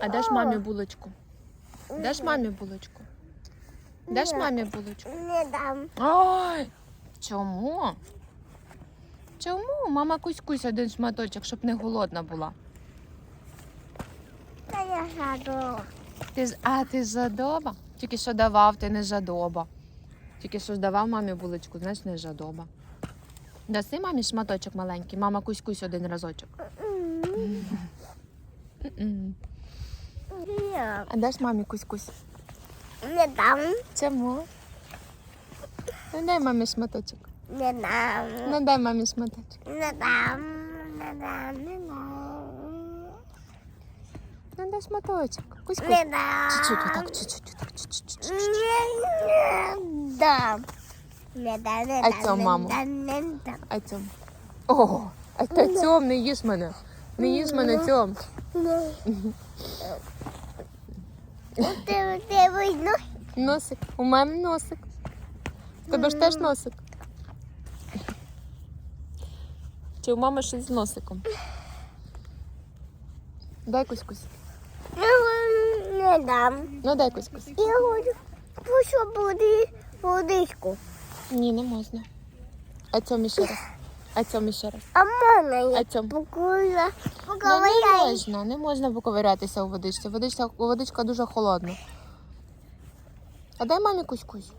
А даш мамі булочку? Даш мамі булочку? Даш мамі булочку? Не дам. Ой! Чому? Чому? Мама кусь-кусь один шматочок, щоб не голодна була. Та я саду. Ти з а ти жадоба? Тільки що давав, ти не жадоба. Тільки що давав мамі булочку, знаєш, не жадоба. Даси мамі шматочок маленький, мама кусь-кусь один разочок. Ні. А даш мамі кусь-кусь? Не дам. Чому? Ну дай мамі шматочок. Не дам. Ну дай мамі шматочок. Не дам. Не дам. Не дам. Ну дай шматочок. Кусь-кусь. Не дам. Чуть-чуть, отак, чуть-чуть, отак, чуть-чуть. Не дам. Не дам, не А дам, цьому не маму? дам, не дам. А цьом. О, а та цьом, не їж мене. Не їж мене цьом. У тебе видно? Носик. У мене носик. У тебе ж теж носик. Чи у мами щось з носиком? Дай кусь-кусь. Не дам. Ну дай кусь-кусь. Я хочу, хочу буде водичку. Ні, не можна. А цьом ще раз. А цьому ще раз. А можна я покула, Ну, не можна, не можна поковирятися у водичці. Водичка, водичка дуже холодна. А дай мамі кусь-кусь.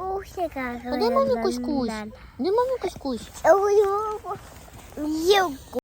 А дай мамі кусь-кусь. Дай мамі кусь-кусь.